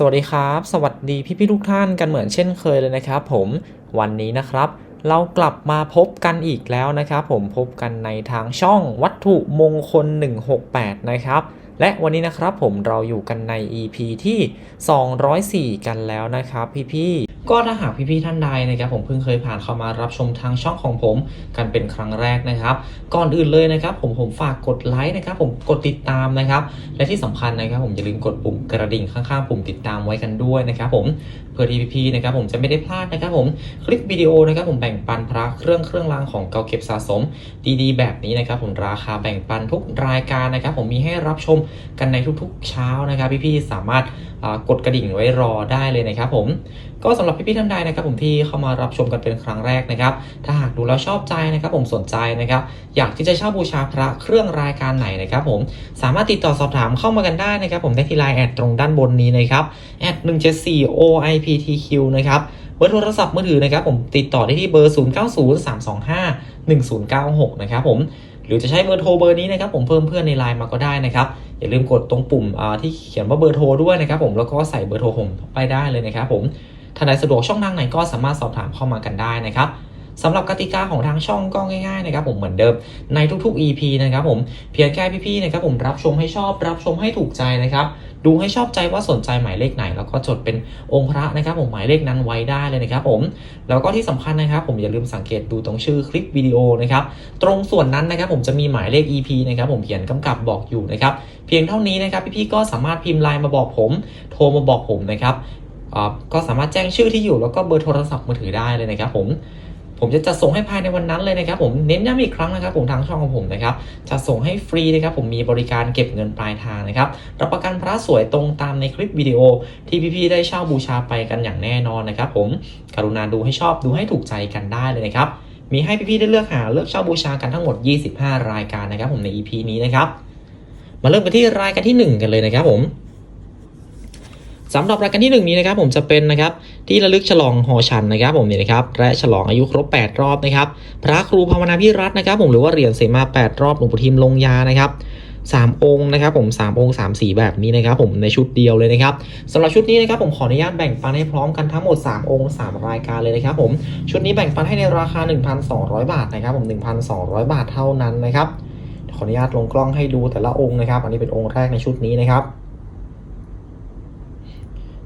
สวัสดีครับ สวัสดีพี่พี่ทุกท่านกันเหมือนเช่นเคยเลยนะครับผมวันนี้นะครับ เรากลับมาพบกันอีกแล้วนะครับผมพบกันในทางช่องวัตถุมงคล 168 นะครับ และวันนี้นะครับผมเราอยู่กันใน EP ที่ 204 กันแล้วนะครับพี่ๆ ก็ถ้าหากพี่ๆท่านใดนะครับผมเพิ่งเคยผ่านเข้ามารับชมทางช่องของผมกันเป็นครั้งแรกนะครับ ก่อนอื่นเลยนะครับ ผมผมฝากกดไลค์นะครับผมกดติดตามนะครับ และที่สำคัญนะครับ ผมอย่าลืมกดปุ่มกระดิ่งข้างๆ ปุ่มติดตามไว้กันด้วยนะครับผม พื่อที่พี่ๆนะครับผมจะไม่ได้พลาดนะครับผมคลิปวิดีโอนะครับผมแบ่งปันพระเครื่องเครื่องรางของเก่าเก็บสะสม ดีๆ แบบนี้นะครับผมราคาแบ่งปันทุกรายการนะครับผมมีให้รับชมกันในทุกๆ เช้านะครับพี่ๆสามารถกดกระดิ่งไว้รอได้เลยนะครับผมก็สำหรับพี่ๆท่านใดนะครับผมที่เข้ามารับชมกันเป็นครั้งแรกนะครับ ถ้าหากดูแล้วชอบใจนะครับผมสนใจนะครับ อยากที่จะเช่าบูชาพระเครื่องรายการไหนนะครับผมสามารถติดต่อสอบถามเข้ามากันได้นะครับผมได้ที่ไลน์แอดตรงด้านบนนี้นะครับแอด174 OIPTQ นะครับเบอร์โทรศัพท์มือถือนะครับผมติดต่อได้ที่เบอร์ 0903251096 นะครับผมหรือจะใช้เบอร์โทรเบอร์นี้นะครับผมเพิ่มเพื่อนในไลน์มาก็ได้นะครับอย่าลืมกดตรงปุ่มที่เขียนว่าเบอร์โทรด้วยนะครับผมแล้วก็ใส่เบอร์โทรผมไปได้เลยนะครับผมท่านใดสะดวกช่องทางไหนก็สามารถสอบถามเข้ามากันได้นะครับสำหรับกติกาของทางช่องก็ง่ายๆนะครับผมเหมือนเดิมในทุกๆ EP นะครับผมเพียงแค่พี่ๆนะครับผมรับชมให้ชอบรับชมให้ถูกใจนะครับ ดูให้ชอบใจว่าสนใจหมายเลขไหน แล้วก็จดเป็นองค์พระนะครับ ผมหมายเลขนั้นไว้ได้เลยนะครับ ผมแล้วก็ที่สำคัญนะครับ ผมอย่าลืมสังเกตดูตรงชื่อคลิปวิดีโอนะครับตรงส่วนนั้นนะครับผมจะมีหมายเลข EP นะครับผมเขียนกำกับบอกอยู่นะครับเพียงเท่านี้นะครับพี่ๆก็สามารถพิมพ์ไลน์มาบอกผม โทรมาบอกผมนะครับก็สามารถแจ้งชื่อที่อยู่แล้วก็เบอร์โทรศัพท์มือถือได้เลยนะครับผม ผมจะจัดส่งให้ภายในวันนั้นเลยนะครับผมเน้นย้ำอีกครั้งนะครับผมทางช่องของผมนะครับจะส่งให้ฟรีนะครับผมมีบริการเก็บเงินปลายทางนะครับรับประกันพระสวยตรงตามในคลิปวิดีโอ ที่พี่ๆได้เช่าบูชาไปกันอย่างแน่นอนนะครับผมกรุณาดูให้ชอบดูให้ถูกใจกันได้เลยนะครับมีให้พี่ๆได้เลือกหาเลือกเช่าบูชากันทั้งหมด 25 รายการนะครับผมใน EP นี้นะครับมาเริ่มกันที่รายการที่ 1 กันเลยนะครับผม สำหรับรายการที่ 1 นี้นะครับผมจะเป็นนะครับที่ระลึกฉลองหอฉันนะครับผมเนี่ยนะครับและฉลองอายุครบ 8 รอบนะครับพระครูภาวนาพิรัตน์นะครับผมหรือว่าเหรียญเสมา 8 รอบหลวงปู่ทิมลงยานะครับสามองค์นะครับผมสามองค์สามสีแบบนี้นะครับผมในชุดเดียวเลยนะครับสำหรับชุดนี้นะครับผมขออนุญาตแบ่งปันให้พร้อมกันทั้งหมด 3 องค์ 3 รายการเลยนะครับผมชุดนี้แบ่งปันให้ในราคา 1,200 บาทนะครับผม 1,200 บาทเท่านั้นนะครับขออนุญาตลงกล้องให้ดูแต่ละองค์นะครับ อันนี้เป็นองค์แรกในชุดนี้นะครับ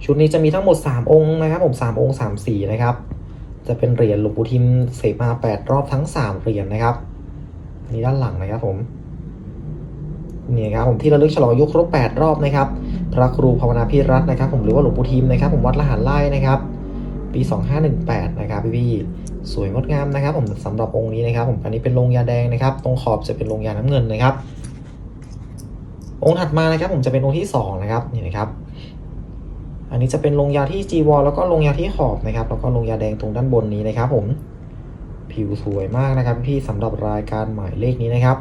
ชุดนี้จะมีทั้งหมด 3 องค์นะครับ ผม 3 องค์ 3 สีนะครับ จะเป็นเหรียญหลวงปู่ทิมเสมา 8 รอบทั้ง 3 เหรียญนะครับนนี้ด้านหลังนะครับผมนี่ครับผมที่ระลึกฉลองยุครบ 8 รอบนะครับ พระครูภาวนาพิรัตน์นะครับ ผมหรือว่าหลวงปู่ทิมนะครับ ผมวัดละหันไล่นะครับ ปี 2518 นะครับพี่พี่ๆสวยงดงามนะครับ ผมสำหรับองค์นี้นะครับ ผมอันนี้เป็นลงยาแดงนะครับ ตรงขอบจะเป็นลงยาน้ำเงินนะครับ องค์ถัดมานะครับ ผมจะเป็นองค์ที่สองนะครับนี่นะครับ อันนี้จะเป็นลงยาที่จีวรแล้วก็ลงยาที่ขอบนะครับ แล้วก็ลงยาแดงตรงด้านบนนี้นะครับ ผม ผิวสวยมากนะครับ พี่สำหรับรายการหมายเลขนี้นะครับ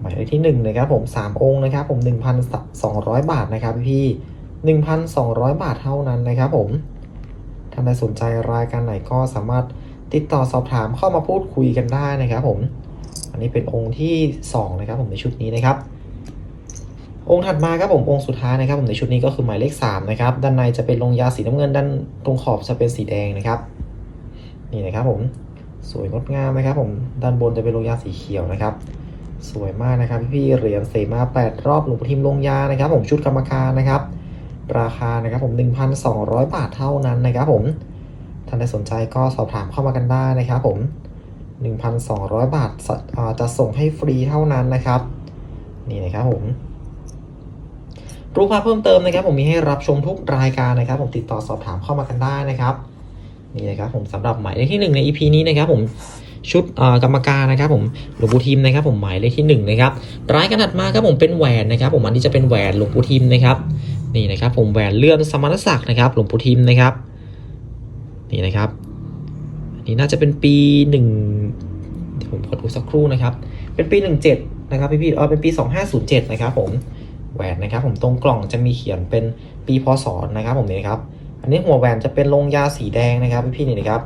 หมายเลขที่หนึ่งนะครับผมสามองค์นะครับ ผมหนึ่งพันสองร้อยบาทนะครับพี่หนึ่งพันสองร้อยบาทเท่านั้นนะครับ ผมท่านใดสนใจรายการไหนก็สามารถติดต่อสอบถามเข้ามาพูดคุยกันได้นะครับ ผม อันนี้เป็นองค์ที่สองนะครับ ผมในชุดนี้นะครับ องค์ถัดมาครับผมองค์สุดท้ายนะครับผมในชุดนี้ก็คือหมายเลข3นะครับด้านในจะเป็นลงยาสีน้ำเงินด้านตรงขอบจะเป็นสีแดงนะครับ นี่นะครับผมสวยงดงามนะครับ ผมด้านบนจะเป็นลงยาสีเขียวนะครับ สวยมากนะครับพี่เหรียญเสมา8รอบหลวงปู่ทิมลงยานะครับ ผมชุดกรรมการนะครับ ราคานะครับผม 1,200 บาทเท่านั้นนะครับผมท่านใดสนใจก็สอบถามเข้ามากันได้นะครับ ผม 1,200 บาทสอ่าจะส่งให้ฟรีเท่านั้นนะครับ นี่นะครับผม รูปภาพเพิ่มเติมนะครับ ผมมีให้รับชมทุกรายการนะครับ ผมติดต่อสอบถามเข้ามากันได้นะครับนี่นะครับผมสำหรับหมายเลขที่ 1 ใน EP นี้นะครับ ผมชุดกรรมการนะครับ ผมหลวงปู่ทิมนะครับ ผมหมายเลขที่1นะครับรายการถัดมาครับผมเป็นแหวนนะครับ ผมอันนี้จะเป็นแหวนหลวงปู่ทิมนะครับนี่นะครับ ผมแหวนเลื่อนสมณศักดิ์นะครับ หลวงปู่ทิมนะครับ นี่นะครับอันนี้น่าจะเป็นปีหนึ่งเดี๋ยวผมขอดูสักครู่นะครับ เป็นปีหนึ่งเจ็ดนะครับพี่พี่ๆเออเป็นปีสองห้าศูนย์เจ็ดนะครับผม แหวนนะครับ ผมตรงกล่องจะมีเขียนเป็นปีพศนะครับ ผมนี่ครับ อันนี้หัวแหวนจะเป็นลงยาสีแดงนะครับพี่พี่ๆนี่นะครับ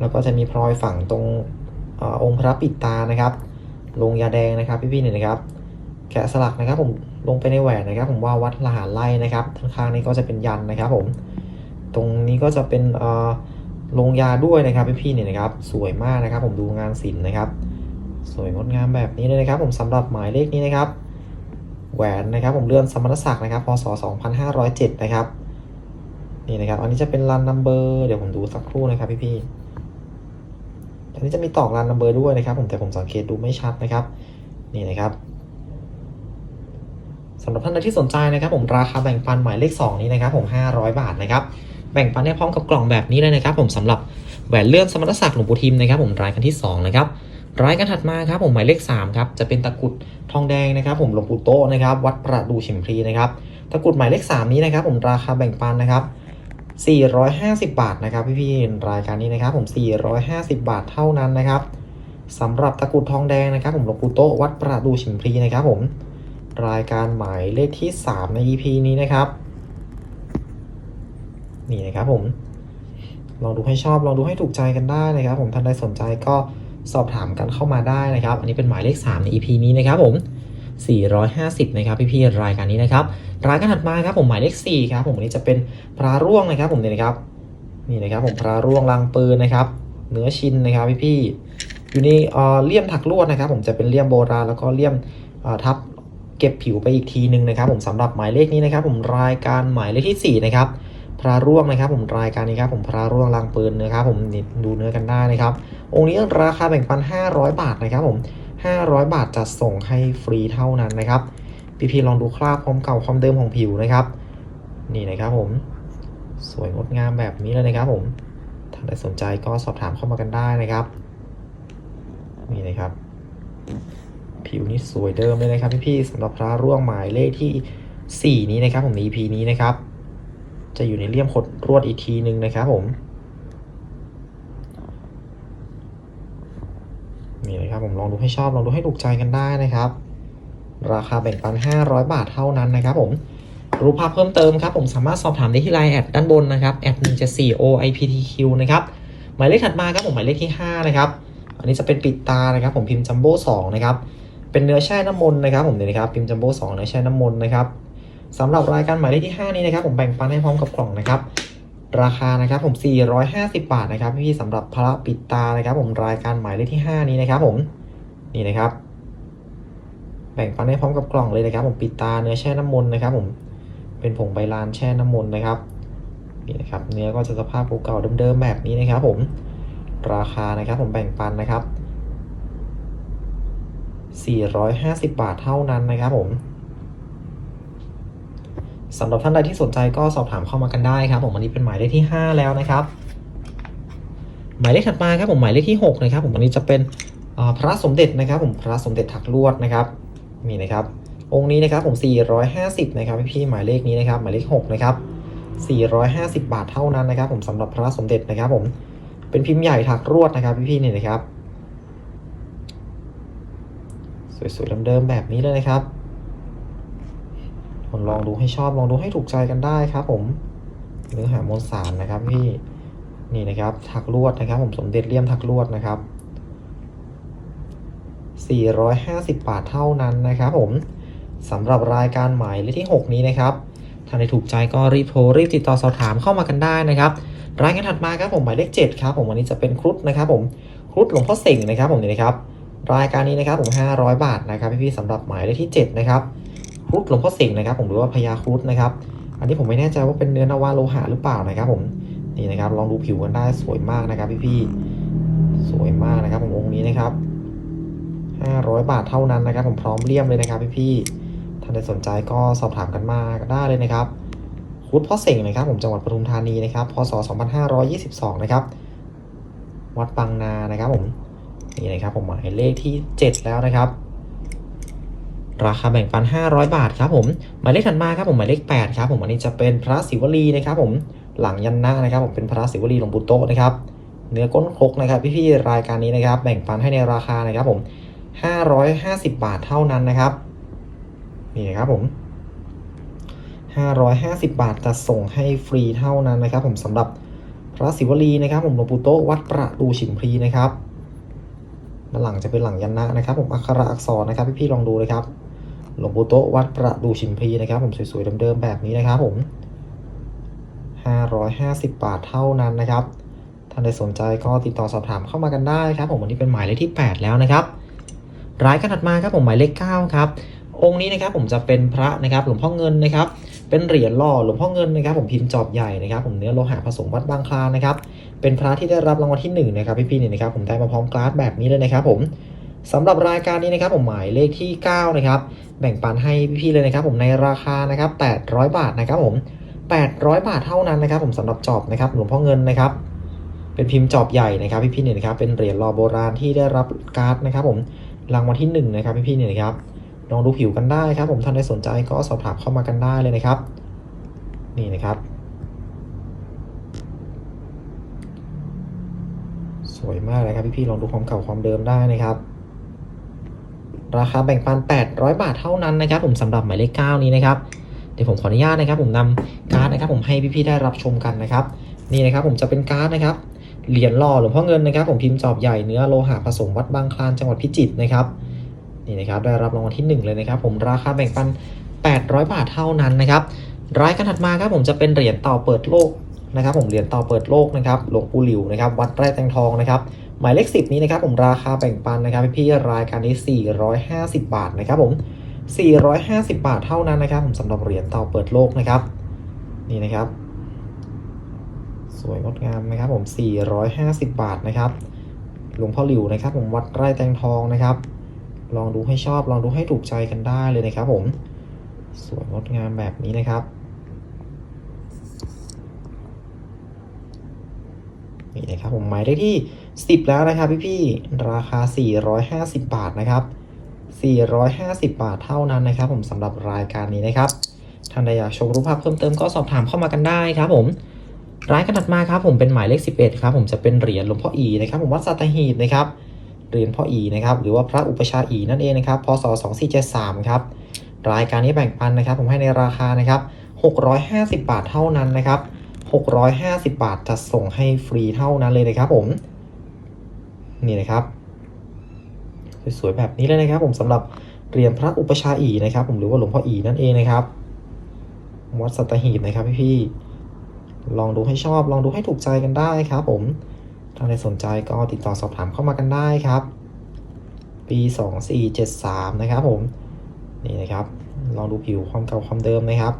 แล้วก็จะมีพลอยฝังตรงอองค์พระปิดตานะครับลงยาแดงนะครับพี่พี่ๆนี่นะครับ แกะสลักนะครับ ผมลงไปในแหวนนะครับ ผมว่าวัดละหารไล่นะครับข้างๆนี้ก็จะเป็นยันนะครับ ผม ตรงนี้ก็จะเป็นเอ่อลงยาด้วยนะครับพี่ๆเนี่ยนะครับ สวยมากนะครับ ผมดูงานศิลป์นะครับ สวยงดงามแบบนี้เลยนะครับ ผมสำหรับหมายเลขนี้นะครับ หวนนะครับผมเลื่อนสมณศักดิ์นะครับพศ 2507 นะครับนี่นะครับ อันนี้จะเป็นรันนัมเบอร์เดี๋ยวผมดูสักครู่นะครับพี่ๆอันนี้จะมีตอกรันนัมเบอร์ด้วยนะครับ ผมแต่ผมสังเกตดูไม่ชัดนะครับ นี่นะครับสำหรับท่านใดที่สนใจนะครับ ผมราคาแบ่งปันหมายเลข 2 นี้นะครับ ผม 500 บาทนะครับแบ่งปันให้พร้อมกับกล่องแบบนี้เลยนะครับ ผมสำหรับแหวนเลื่อนสมณศักดิ์หลวงปู่ทิมนะครับ ผมรายกันที่2นะครับ รายการถัดมาครับผมหมายเลข3ครับจะเป็นตะกรุดทองแดงนะครับ ผมหลวงปู่โตนะครับ วัดประดูฉิมพลีนะครับตะกรุดหมายเลข 3 นี้นะครับ ผมราคาแบ่งปันนะครับ450 บาทนะครับพี่ๆรายการนี้นะครับ ผม 450 บาทเท่านั้นนะครับสำหรับตะกรุดทองแดงนะครับ ผมหลวงปู่โตวัดประดูฉิมพลีนะครับ ผมรายการหมายเลขที่ 3 ใน EP นี้นะครับ นี่นะครับผมลองดูให้ชอบลองดูให้ถูกใจกันได้นะครับ ผมท่านใดสนใจก็ สอบถามกันเข้ามาได้นะครับ อันนี้เป็นหมายเลข 3 ใน EP นี้นะครับผม 450 นะครับพี่ๆรายการนี้นะครับ รายการถัดมาครับผมหมายเลข 4 ครับผมอันนี้จะเป็นพระร่วงนะครับผมเนี่ยนะครับนี่นะครับผมพระร่วงลังปืนนะครับ เนื้อชิ้นนะครับพี่ๆอยู่ในเออเลี่ยมถักลวดนะครับ ผมจะเป็นเลี่ยมโบราณแล้วก็เลี่ยมทับเก็บผิวไปอีกทีหนึ่งนะครับ ผมสำหรับหมายเลขนี้นะครับ ผมรายการหมายเลขที่ 4 นะครับ พระร่วงนะครับ ผมรายการนี้ครับผมพระร่วงลังปืนนะครับผมดูเนื้อกันได้นะครับ องค์นี้ราคาแบ่งปัน 500 บาทนะครับผม500 บาทจัดส่งให้ฟรีเท่านั้นนะครับพี่พีลองดูคราบความเก่าความเดิมของผิวนะครับ นี่นะครับผม สวยงดงามแบบนี้เลยนะครับ ผมท่านใดสนใจก็สอบถามเข้ามากันได้นะครับนี่นะครับ ผิวนี่สวยเดิมเลยนะครับพี่ๆสำหรับพระร่วงหมายเลขที่ 4 นี้นะครับ ผมใน EP นี้นะครับ จะอยู่ในเลี่ยมขดรวดอีกทีหนึ่งนะครับผม นี่นะครับผมลองดูให้ชอบลองดูให้ถูกใจกันได้นะครับ ราคาแบ่งปัน 500 บาทเท่านั้นนะครับผมรูปภาพเพิ่มเติมครับผมสามารถสอบถามได้ที่ไลน์แอดด้านบนนะครับแอด174 OIPTQ นะครับหมายเลขถัดมาครับผมหมายเลขที่ 5 นะครับ อันนี้จะเป็นปิดตานะครับผมพิมพ์จัมโบ้2นะครับเป็นเนื้อแช่น้ำมนต์นะครับผมเนี่ยนะครับพิมพ์จัมโบ้2เนื้อแช่น้ำมนต์นะครับ สำหรับรายการหมายเลขที่ 5 นี้นะครับผมแบ่งปันให้พร้อมกับกล่องนะครับ ราคานะครับผม 450 บาทนะครับพี่ๆสำหรับพระปิดตานะครับ ผมรายการหมายเลขที่ 5 นี้นะครับ ผมนี่นะครับ แบ่งปันให้พร้อมกับกล่องเลยนะครับ ผมปิดตาเนื้อแช่น้ำมนต์นะครับ ผมเป็นผงใบลานแช่น้ำมนต์นะครับนี่นะครับเนื้อก็จะสภาพเก่าๆเดิมๆแบบนี้นะครับ ผมราคานะครับ ผมแบ่งปันนะครับ 450 บาทเท่านั้นนะครับ ผม สำหรับท่านใดที่สนใจก็สอบถามเข้ามากันได้ครับผมอันนี้เป็นหมายเลขที่ 5 แล้วนะครับ หมายเลขถัดมาครับผมหมายเลขที่ 6 นะครับ ผมอันนี้จะเป็นพระสมเด็จนะครับ ผมพระสมเด็จถักลวดนะครับนี่นะครับ องค์นี้นะครับผม 450 นะครับพี่หมายเลขนี้นะครับ หมายเลข 6 นะครับ 450 บาทเท่านั้นนะครับ ผมสำหรับพระสมเด็จนะครับ ผมเป็นพิมพ์ใหญ่ถักลวดนะครับพี่ๆนี่นะครับ สวยๆเดิมๆแบบนี้เลยนะครับ ลองดูให้ชอบลองดูให้ถูกใจกันได้ครับ ผมเนื้อหามวลสารนะครับพี่นี่นะครับถักลวดนะครับ ผมสมเด็จเลี่ยมถักลวดนะครับ 450 บาทเท่านั้นนะครับ ผมสำหรับรายการหมายเลขที่ 6 นี้นะครับถ้าในถูกใจก็รีบโทรรีบติดต่อสอบถามเข้ามากันได้นะครับ รายการถัดมาครับผมหมายเลข7ครับผมวันนี้จะเป็นครุฑนะครับ ผมครุฑหลวงพ่อเสงนะครับ ผมนี่นะครับ รายการนี้นะครับผม 500 บาทนะครับพี่ๆสำหรับหมายเลขที่ 7 นะครับ ครุฑหลวงพ่อเสงห์นะครับ ผมหรือว่าพญาครุฑนะครับ อันนี้ผมไม่แน่ใจว่าเป็นเนื้อนาวาโลหะหรือเปล่านะครับ ผมนี่นะครับ ลองดูผิวกันได้สวยมากนะครับ พี่ๆสวยมากนะครับ ผมองค์นี้นะครับ500 บาทเท่านั้นนะครับ ผมพร้อมเลี่ยมเลยนะครับ พี่ๆท่านใดสนใจก็สอบถามกันมาได้เลยนะครับครุฑพ่อเสงนะครับ ผมจังหวัดปทุมธานีนะครับพศ 2522 นะครับ วัดบางนานะครับ ผมนี่นะครับ ผมหมายเลขที่ 7 แล้วนะครับ ราคาแบ่งปัน 500 บาทครับผมหมายเลขถัดมาครับผมหมายเลข8ครับผมอันนี้จะเป็นพระศิวลีนะครับผมหลังยันนะนะครับผมเป็นพระศิวลีหลวงปู่โตนะครับเนื้อก้นครกนะครับพี่ๆรายการนี้นะครับ แบ่งปันให้ในราคานะครับผม 550 บาทเท่านั้นนะครับนี่นะครับผม550 บาทจะส่งให้ฟรีเท่านั้นนะครับ ผมสำหรับพระศิวลีนะครับ ผมหลวงปู่โตวัดประดูฉิมพลีนะครับด้านหลังจะเป็นหลังยันนะนะครับ ผมอักขระอักษรนะครับพี่ๆลองดูเลยครับ หลวงปู่โตวัดประดูชิมพีนะครับ ผมสวยๆเดิมๆแบบนี้นะครับผม 550 บาทเท่านั้นนะครับท่านใดสนใจก็ติดต่อสอบถามเข้ามากันได้ครับ ผมวันนี้เป็นหมายเลขที่ 8 แล้วนะครับรายการถัดมาครับผมหมายเลข9ครับองค์นี้นะครับผมจะเป็นพระนะครับหลวงพ่อเงินนะครับ เป็นเหรียญหล่อหลวงพ่อเงินนะครับ ผมพิมพ์จอบใหญ่นะครับ ผมเนื้อโลหะผสมวัดบางคลานนะครับ เป็นพระที่ได้รับรางวัลที่หนึ่งนะครับพี่ๆเนี่ยนะครับผมได้มาพร้อมกราสแบบนี้เลยนะครับ ผม สำหรับรายการนี้นะครับผมหมายเลขที่ 9 นะครับ แบ่งปันให้พี่ๆเลยนะครับ ผมในราคานะครับ 800 บาทนะครับผม 800 บาทเท่านั้นนะครับ ผมสำหรับจอบนะครับหลวงพ่อเงินนะครับ เป็นพิมพ์จอบใหญ่นะครับพี่ๆเนี่ยนะครับเป็นเหรียญหล่อโบราณที่ได้รับการ์ดนะครับ ผมรางวัลที่หนึ่งนะครับพี่ๆเนี่ยนะครับลองดูผิวกันได้ครับ ผมท่านใดสนใจก็สอบถามเข้ามากันได้เลยนะครับ นี่นะครับ สวยมากเลยครับพี่ๆลองดูความเก่าความเดิมได้นะครับ ราคาแบ่งปัน 800 บาทเท่านั้นนะครับ ผมสำหรับหมายเลข 9 นี้นะครับ เดี๋ยวผมขออนุญาตนะครับ ผมนำการ์ดนะครับ ผมให้พี่ๆได้รับชมกันนะครับ นี่นะครับ ผมจะเป็นการ์ดนะครับ เหรียญหล่อหลวงพ่อเงินนะครับ ผมพิมพ์จอบใหญ่เนื้อโลหะผสมวัดบางคลานจังหวัดพิจิตรนะครับ นี่นะครับ ได้รับรางวัลที่ 1 เลยนะครับ ผมราคาแบ่งปัน 800 บาทเท่านั้นนะครับรายการถัดมาครับผมจะเป็นเหรียญต่าเปิดโลกนะครับ ผมเหรียญต่าเปิดโลกนะครับ หลวงปู่หลิวนะครับ วัดไร่แตงทองนะครับ หมายเลข 10 นี้นะครับผมราคาแบ่งปันนะครับพี่รายการนี้ 450 บาทนะครับผม 450 บาทเท่านั้นนะครับผมสำหรับเหรียญเต่าเปิดโลกนะครับ นี่นะครับ สวยงดงามนะครับผม 450 บาทนะครับหลวงพ่อหลิวนะครับ ผมวัดไร่แตงทองนะครับ ลองดูให้ชอบลองดูให้ถูกใจกันได้เลยนะครับ ผม สวยงดงามแบบนี้นะครับ นี่นะครับผมหมายเลขที่ 10 แล้วนะครับพี่ๆราคา 450 บาทนะครับ 450 บาทเท่านั้นนะครับ ผมสำหรับรายการนี้นะครับท่านใดอยากชมรูปภาพเพิ่มเติมก็สอบถามเข้ามากันได้ครับผมรายการถัดมาครับผมเป็นหมายเลข 11 ครับผมจะเป็นเหรียญหลวงพ่ออีนะครับผมวัดสัตหีบนะครับเหรียญพ่ออีนะครับหรือว่าพระอุปชาอีนั่นเองนะครับพศ2473ครับรายการนี้แบ่งปันนะครับ ผมให้ในราคานะครับ650 บาทเท่านั้นนะครับ 650 บาทจะส่งให้ฟรีเท่านั้นเลยนะครับผม นี่นะครับสวยๆแบบนี้เลยนะครับ ผมสำหรับเหรียญพระอุปชาอีนะครับ ผมหรือว่าหลวงพ่ออีนั่นเองนะครับวัดสัตหีบนะครับพี่ๆลองดูให้ชอบ ลองดูให้ถูกใจกันได้ครับ ผมถ้าใครสนใจก็ติดต่อสอบถามเข้ามากันได้ครับ ปี 2473 นะครับผมนี่นะครับ ลองดูผิวความเก่าความเดิมนะครับ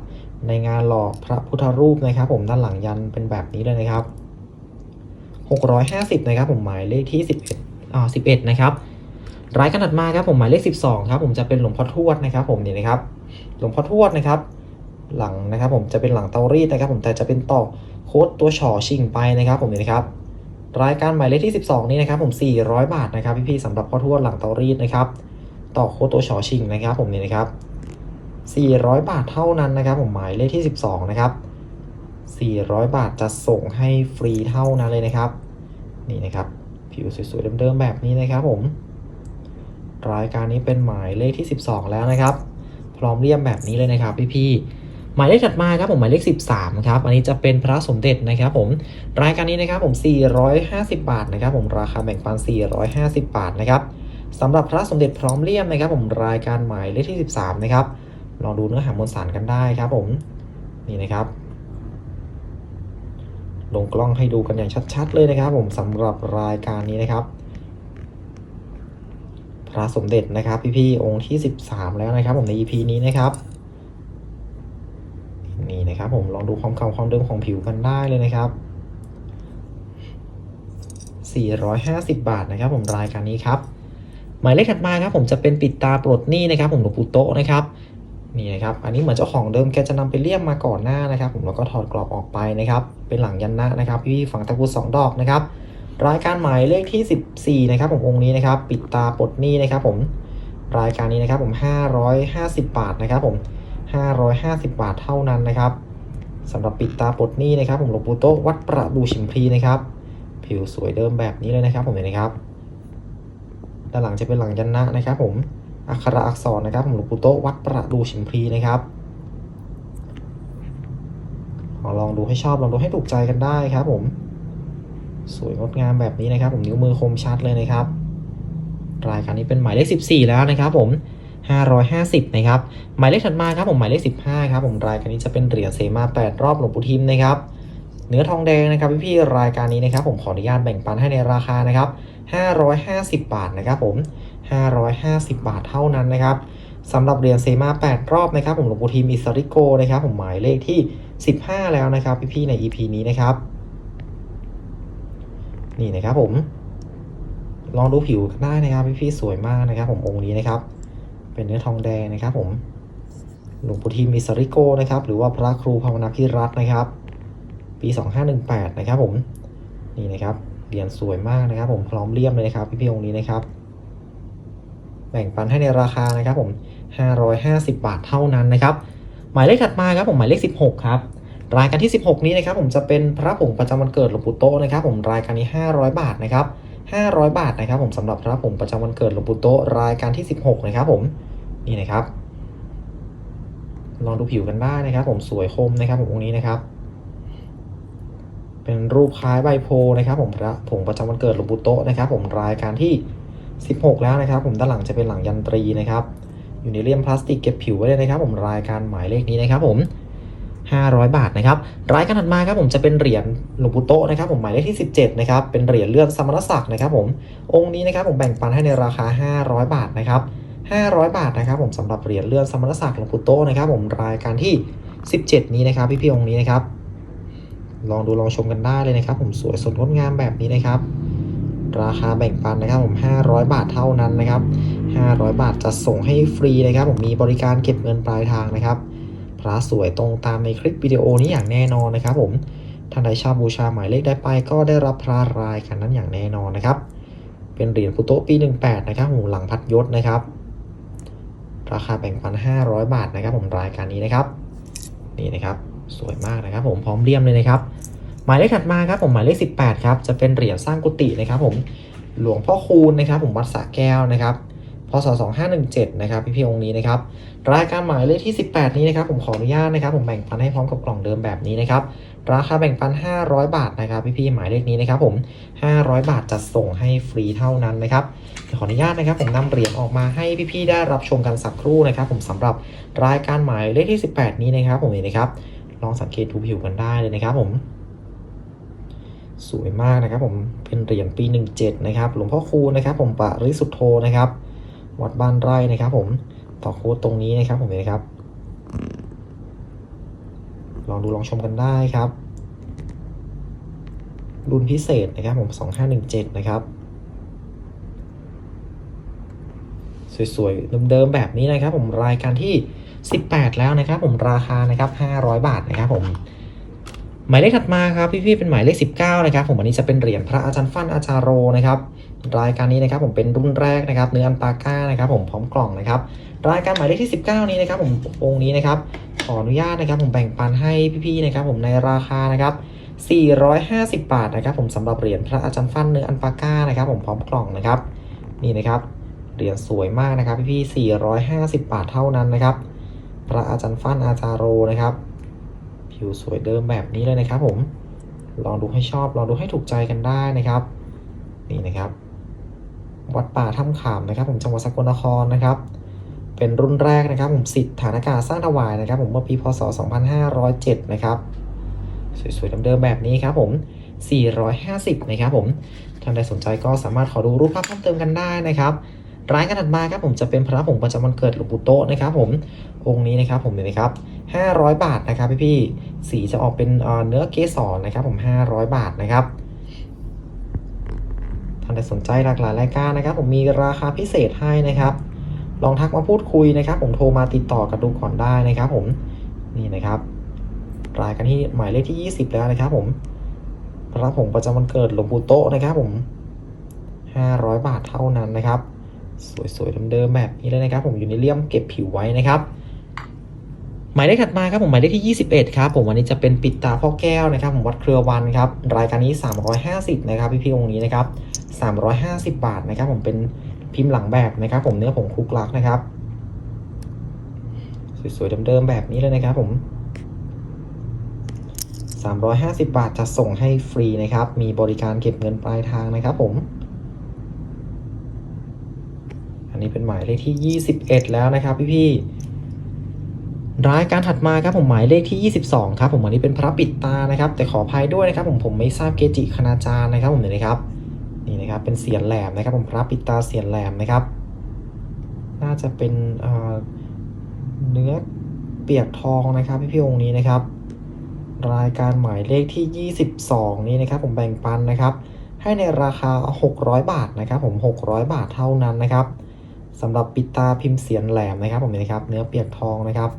ในงานหล่อพระพุทธรูปนะครับ ผมด้านหลังยันเป็นแบบนี้เลยนะครับ650นะครับผมหมายเลขที่ 11อ่า11 นะครับรายขนาดมาครับผมหมายเลข 12ครับผมจะเป็นหลวงพ่อทวดนะครับ ผมนี่นะครับ หลวงพ่อทวดนะครับ หลังนะครับ ผมจะเป็นหลังเตารีดนะครับ ผมแต่จะเป็นต่อโค้ดตัวฉอชิงไปนะครับ ผมนี่นะครับรายการหมายเลขที่ 12 นี้นะครับ ผม 400 บาทนะครับพี่ๆสำหรับพ่อทวดหลังเตารีดนะครับ ต่อโค้ดตัวฉอชิงนะครับ ผมนี่นะครับ 400 บาทเท่านั้นนะครับ ผมหมายเลขที่ 12 นะครับ 400 บาทจะส่งให้ฟรีเท่านั้นเลยนะครับ นี่นะครับ ผิวสวยๆเดิมๆแบบนี้นะครับผม รายการนี้เป็นหมายเลขที่ 12 แล้วนะครับ พร้อมเรียมแบบนี้เลยนะครับพี่ๆหมายเลขถัดมาครับผมหมายเลข 13 ครับ อันนี้จะเป็นพระสมเด็จนะครับผม รายการนี้นะครับผม 450 บาทนะครับ ผมราคาแบ่งปัน 450 บาทนะครับสำหรับพระสมเด็จพร้อมเลี่ยมนะครับ ผมรายการหมายเลขที่ 13 นะครับ ลองดูเนื้อหามวลสารกันได้ครับผมนี่นะครับ ลงกล้องให้ดูกันอย่างชัดๆเลยนะครับ ผมสำหรับรายการนี้นะครับ พระสมเด็จนะครับ พี่ๆองค์ที่ 13 แล้วนะครับ ผมใน EP นี้นะครับนี่นะครับ ผมลองดูความเก่าความเดิมของผิวกันได้เลยนะครับ450 บาทนะครับ ผมรายการนี้ครับ หมายเลขถัดมาครับ ผมจะเป็นปิดตาปลดหนี้นะครับ ผมหลวงปู่โตะนะครับ นี่นะครับ อันนี้เหมือนเจ้าของเดิมแกจะนำไปเลี่ยมมาก่อนหน้านะครับ ผมแล้วก็ถอดกรอบออกไปนะครับ เป็นหลังยันนะนะครับ พี่ฝั่งตะกุดสองดอกนะครับ รายการหมายเลขที่ 14 นะครับ ผมองค์นี้นะครับ ปิดตาปลดหนี้นะครับ ผม รายการนี้นะครับ ผม 550 บาทนะครับ ผม 550 บาทเท่านั้นนะครับสำหรับปิดตาปลดหนี้นะครับ ผมหลวงปู่โตวัดประดูชิมพลีนะครับ ผิวสวยเดิมแบบนี้เลยนะครับ ผมเห็นนะครับด้านหลังจะเป็นหลังยันนะนะครับ ผม อักขระอักษรนะครับผมหลวงปู่โตวัดประดูชิมพีนะครับลองดูให้ชอบลองดูให้ถูกใจกันได้ครับ ผม สวยงดงามแบบนี้นะครับ ผมนิ้วมือคมชัดเลยนะครับ รายการนี้เป็นหมายเลข 14 แล้วนะครับ ผม 550 นะครับ หมายเลขถัดมาครับผมหมายเลข 15 ครับผมรายการนี้จะเป็นเหรียญเสมา 8 รอบหลวงปู่ทิมนะครับเนื้อทองแดงนะครับพี่ๆรายการนี้นะครับ ผมขออนุญาตแบ่งปันให้ในราคานะครับ550 บาทนะครับ ผม 550 บาทเท่านั้นนะครับสำหรับเหรียญเซมา 8 รอบนะครับ ผมหลวงปู่ทิมอิสริโกนะครับ ผมหมายเลขที่ 15 แล้วนะครับ พี่ๆใน EP นี้นะครับ นี่นะครับผม ลองดูผิวกันได้นะครับพี่ๆสวยมากนะครับ ผมองค์นี้นะครับ เป็นเนื้อทองแดงนะครับผมหลวงปู่ทิมอิสริโกนะครับ หรือว่าพระครูภาวนาพิรัตน์นะครับ ปี 2518 นะครับผม นี่นะครับ เหรียญสวยมากนะครับ ผมพร้อมเลี่ยมเลยนะครับ พี่ๆองค์นี้นะครับ แบ่งปันให้ในราคานะครับผม 550 บาทเท่านั้นนะครับ หมายเลขถัดมาครับผมหมายเลข 16 ครับ รายการที่ 16 นี้นะครับผมจะเป็นพระผงประจำวันเกิดหลวงปู่โตนะครับผมรายการนี้ 500 บาทนะครับ 500 บาทนะครับผมสำหรับพระผงประจำวันเกิดหลวงปู่โตรายการที่ 16 นะครับผมนี่นะครับลองดูผิวกันได้นะครับ ผมสวยคมนะครับผมองค์นี้นะครับ เป็นรูปคล้ายใบโพนะครับ ผมพระผงประจำวันเกิดหลวงปู่โตนะครับ ผมรายการที่ 16 แล้วนะครับ ผมด้านหลังจะเป็นหลังยันตรีนะครับอยู่ในเลี่ยมพลาสติกเก็บผิวไว้เลยนะครับ ผมรายการหมายเลขนี้นะครับ ผม 500 บาทนะครับรายการถัดมาครับผมจะเป็นเหรียญหลวงปู่โตนะครับ ผมหมายเลขที่ 17 นะครับ เป็นเหรียญเลื่อดสมณศักดิ์นะครับ ผมองค์นี้นะครับ ผมแบ่งปันให้ในราคา 500 บาทนะครับ 500 บาทนะครับ ผมสำหรับเหรียญเลื่อดสมณศักดิ์หลวงปู่โตนะครับ ผมรายการที่ 17 นี้นะครับ พี่ๆองค์นี้นะครับ ลองดูลองชมกันได้เลยนะครับ ผมสวยสดงดงามแบบนี้นะครับ ราคาแบ่งปันนะครับผม500 บาทเท่านั้นนะครับ 500 บาทจะส่งให้ฟรีนะครับ ผมมีบริการเก็บเงินปลายทางนะครับ พระสวยตรงตามในคลิปวิดีโอนี้อย่างแน่นอนนะครับ ผมท่านใดชอบบูชาหมายเลขได้ไป ก็ได้รับพระรายกันนั้นอย่างแน่นอนนะครับ เป็นเหรียญพุโตปี 18 นะครับผมหลังพัดยศนะครับ ราคาแบ่งปัน 500 บาทนะครับ ผมรายการนี้นะครับ นี่นะครับ สวยมากนะครับ ผมพร้อมเลี่ยมเลยนะครับ หมายเลขถัดมาครับผมหมายเลข 18ครับจะเป็นเหรียญสร้างกุฏินะครับผมหลวงพ่อคูณนะครับผมวัดสระแก้วนะครับพศ2517นะครับพี่พี่องค์นี้นะครับรายการหมายเลขที่ 18 นี้นะครับผมขออนุญาตนะครับผมแบ่งปันให้พร้อมกับกล่องเดิมแบบนี้นะครับราคาแบ่งปัน 500 บาทนะครับพี่พี่หมายเลขนี้นะครับผม 500 บาทจะส่งให้ฟรีเท่านั้นนะครับขออนุญาตนะครับผมนำเหรียญออกมาให้พี่ๆได้รับชมกันสักครู่นะครับผมสำหรับรายการหมายเลขที่ 18 นี้นะครับผมนี่นะครับลองสังเกตดูผิวกันได้เลยนะครับผม สวยมากนะครับ ผมเป็นเหรียญปี 17 นะครับ หลวงพ่อคูนะครับ ผมปริสุทธโธนะครับ วัดบ้านไร่นะครับ ผมต่อโค้ดตรงนี้นะครับ ผมเห็นครับ ลองดูลองชมกันได้ครับ รุ่นพิเศษนะครับ ผม 2517 นะครับ สวยๆเดิมๆแบบนี้นะครับ ผมรายการที่ 18 แล้วนะครับ ผมราคานะครับ 500 บาทนะครับ ผม หมายเลขถัดมาครับพี่ๆเป็นหมายเลข 19นะครับผมอันนี้จะเป็นเหรียญพระอาจารย์ฟั่นอาจารโรนะครับรายการนี้นะครับผมเป็นรุ่นแรกนะครับ เนื้ออันปาก้านะครับ ผมพร้อมกล่องนะครับ รายการหมายเลขที่ 19 นี้นะครับ ผมองค์นี้นะครับขออนุญาตนะครับ ผมแบ่งปันให้พี่ๆนะครับ ผมในราคานะครับ450 บาทนะครับ ผมสำหรับเหรียญพระอาจารย์ฟั่นเนื้ออันปาก้านะครับ ผมพร้อมกล่องนะครับ นี่นะครับเหรียญสวยมากนะครับ พี่ๆ450 บาทเท่านั้นนะครับ พระอาจารย์ฟั่นอาจารโรนะครับ ผิวสวยเดิมแบบนี้เลยนะครับผมลองดูให้ชอบลองดูให้ถูกใจกันได้นะครับ นี่นะครับ วัดป่าถ้ำขามนะครับ ผมจังหวัดสกลนครนะครับ เป็นรุ่นแรกนะครับ ผมสิทธิ์ฐานอากาศสร้างถวายนะครับ ผมเมื่อปีพศ 2507 นะครับ สวยๆเดิมๆแบบนี้ครับผม 450 นะครับผมท่านใดสนใจก็สามารถขอดูรูปภาพเพิ่มเติมกันได้นะครับร้ายการถัดมาครับผมจะเป็นพระผงประจำวันเกิดหลวงปู่โตนะครับผมองค์นี้นะครับผมเนี่ยนะครับ 500 บาทนะครับพี่ๆสีจะออกเป็นเนื้อเกสรนะครับผม500 บาทนะครับท่านใดสนใจหลากหลายรายการนะครับ ผมมีราคาพิเศษให้นะครับ ลองทักมาพูดคุยนะครับ ผมโทรมาติดต่อกันดูก่อนได้นะครับ ผมนี่นะครับรายการที่หมายเลขที่ 20 แล้วนะครับ ผมพระผงประจำวันเกิดหลวงปู่โตะนะครับผม 500 บาทเท่านั้นนะครับ สวยๆเดิมๆแบบนี้เลยนะครับ ผมอยู่ในเลี่ยมเก็บผิวไว้นะครับ หมายเลขถัดมาครับผมหมายเลขที่ 21 ครับผมวันนี้จะเป็นปิดตาพ่อแก้วนะครับผมวัดเครือวันครับรายการนี้ 350 นะครับพี่พี่ๆองค์นี้นะครับ350 บาทนะครับผมเป็นพิมพ์หลังแบบนะครับ ผมเนื้อผงคลุกลักนะครับ สวยๆเดิมๆแบบนี้เลยนะครับผม 350 บาทจะส่งให้ฟรีนะครับ มีบริการเก็บเงินปลายทางนะครับผมอันนี้เป็นหมายเลขที่ 21 แล้วนะครับพี่ๆ รายการถัดมาครับผมหมายเลขที่ 22 ครับผมอันนี้เป็นพระปิดตานะครับ แต่ขออภัยด้วยนะครับ ผมผมไม่ทราบเกจิคณาจารย์นะครับ ผมเนี่ยนะครับนี่นะครับเป็นเสียนแหลมนะครับ ผมพระปิดตาเสียนแหลมนะครับ น่าจะเป็นเนื้อเปียกทองนะครับพี่พี่องค์นี้นะครับ รายการหมายเลขที่ 22 นี้นะครับ ผมแบ่งปันนะครับ ให้ในราคา 600 บาทนะครับ ผม 600 บาทเท่านั้นนะครับสำหรับปิดตาพิมพ์เสียนแหลมนะครับ ผมเห็นนะครับ เนื้อเปียกทองนะครับ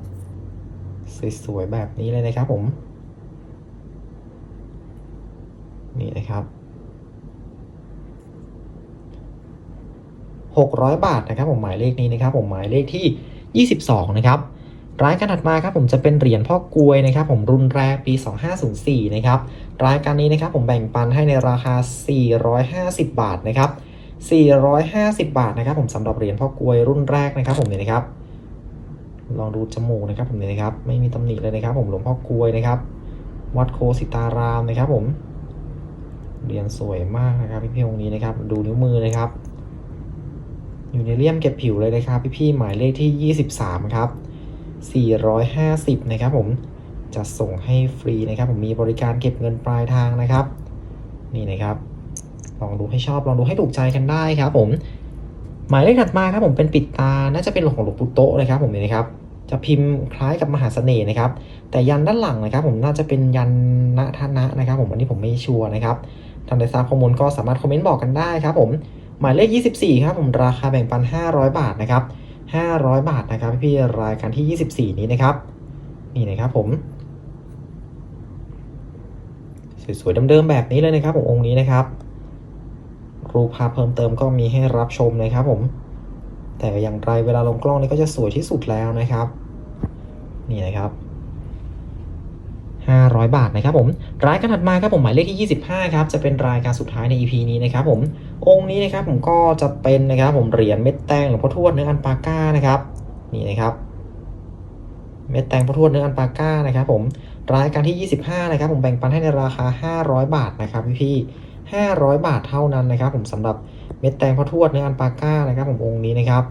สวยๆแบบนี้เลยนะครับผม นี่นะครับ600 บาทนะครับผมหมายเลขนี้นะครับผมหมายเลขที่ 22 นะครับรายการถัดมาครับผมจะเป็นเหรียญพ่อกลวยนะครับผมรุ่นแรกปี 2504 นะครับรายการนี้นะครับผมแบ่งปันให้ในราคา 450 บาทนะครับ450 บาทนะครับผมสำหรับเหรียญพ่อกลวยรุ่นแรกนะครับผมเนี่ยนะครับ ลองดูจมูกนะครับผมเนี่ยนะครับ ไม่มีตำหนิเลยนะครับ ผมหลวงพ่อกลวยนะครับ วัดโคสิตารามนะครับ ผมเหรียญสวยมากนะครับ พี่ๆองค์นี้นะครับ ดูนิ้วมือนะครับ อยู่ในเลี่ยมเก็บผิวเลยนะครับ พี่ๆหมายเลขที่ 23 ครับ 450 นะครับ ผมจะส่งให้ฟรีนะครับ ผมมีบริการเก็บเงินปลายทางนะครับ นี่นะครับ ลองดูให้ชอบลองดูให้ถูกใจกันได้ครับ ผมหมายเลขถัดมาครับผมเป็นปิดตา น่าจะเป็นของหลวงปู่โตะนะครับผมนี่นะครับ จะพิมพ์คล้ายกับมหาเสน่ห์นะครับ แต่ยันด้านหลังนะครับ ผมน่าจะเป็นยันณทนะนะครับ ผมอันนี้ผมไม่ชัวร์นะครับท่านใดทราบข้อมูลก็สามารถคอมเมนต์บอกกันได้ครับผมหมายเลข 24 ครับผมราคาแบ่งปัน 500 บาทนะครับ 500 บาทนะครับพี่รายการที่ 24 นี้นะครับ นี่นะครับผมสวยๆเดิมๆแบบนี้เลยนะครับ ผมองค์นี้นะครับรูปภาพเพิ่มเติมก็มีให้รับชมนะครับผมแต่อย่างไรเวลาลงกล้องนี่ก็จะสวยที่สุดแล้วนะครับ นี่นะครับ500 บาทนะครับผมรายการถัดมาครับผมหมายเลขที่ 25ครับจะเป็นรายการสุดท้ายใน EP นี้นะครับผมองค์นี้นะครับผมก็จะเป็นนะครับผมเหรียญเม็ดแตงหลวงพ่อทวดเนื้ออันปาก้านะครับนี่นะครับเม็ดแตงพ่อทวดเนื้ออันปาก้านะครับผมรายการที่ 25 นะครับ ผมแบ่งปันให้ในราคา 500 บาทนะครับพี่พี่500 บาทเท่านั้นนะครับ ผมสำหรับเม็ดแตงพ่อทวดเนื้ออันปาก้านะครับ ผมองค์นี้นะครับ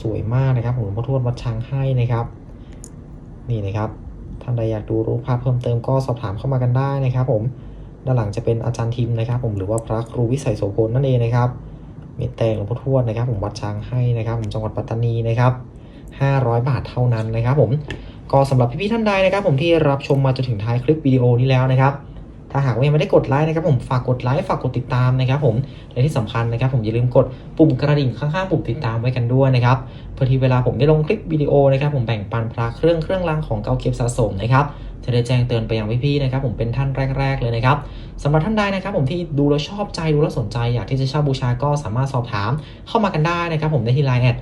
สวยมากนะครับผมพ่อทวดวัดช้างให้นะครับ นี่นะครับท่านใดอยากดูรูปภาพเพิ่มเติมก็สอบถามเข้ามากันได้นะครับ ผมด้านหลังจะเป็นอาจารย์ทิมนะครับ ผมหรือว่าพระครูวิสัยโสพลนั่นเองนะครับเม็ดแตงหลวงพ่อทวดนะครับ ผมวัดช้างให้นะครับ ผมจังหวัดปัตตานีนะครับ 500 บาทเท่านั้นนะครับ ผมก็สำหรับพี่ๆท่านใดนะครับ ผมที่รับชมมาจนถึงท้ายคลิปวิดีโอนี้แล้วนะครับ ถ้าหากว่ายังไม่ได้กดไลค์นะครับผมฝากกดไลค์ฝากกดติดตามนะครับผมและที่สำคัญนะครับผมอย่าลืมกดปุ่มกระดิ่งข้างๆปุ่มติดตามไว้กันด้วยนะครับเพื่อที่เวลาผมได้ลงคลิปวิดีโอนะครับผมแบ่งปันพระเครื่องเครื่องรางของเก่าเก็บสะสมนะครับจะได้แจ้งเตือนไปยังพี่ๆนะครับผมเป็นท่านแรก ๆ เลยนะครับสำหรับท่านใดนะครับผมที่ดูแล้วชอบใจดูแล้วสนใจ อยากที่จะเช่าบูชาก็สามารถสอบถามเข้ามากันได้นะครับผมได้ที่ไลน์แอด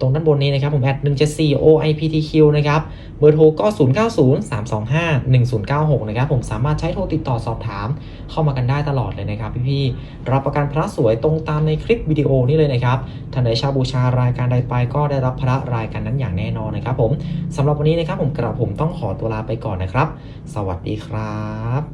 ตรงด้านบนนี้นะครับผมแอด174 OIPTQ นะครับเบอร์โทรก็ 090 325 1096 นะครับผมสามารถใช้โทรติดต่อสอบถาม เข้ามากันได้ตลอดเลยนะครับพี่ๆรับประกันพระสวยตรงตามในคลิปวิดีโอนี้เลยนะครับท่านใดชาบูชารายการใดไปก็ได้รับพระรายการนั้นอย่างแน่นอนนะครับผมสำหรับวันนี้นะครับผมกระผมต้องขอตัวลาไปก่อนนะครับ สวัสดีครับ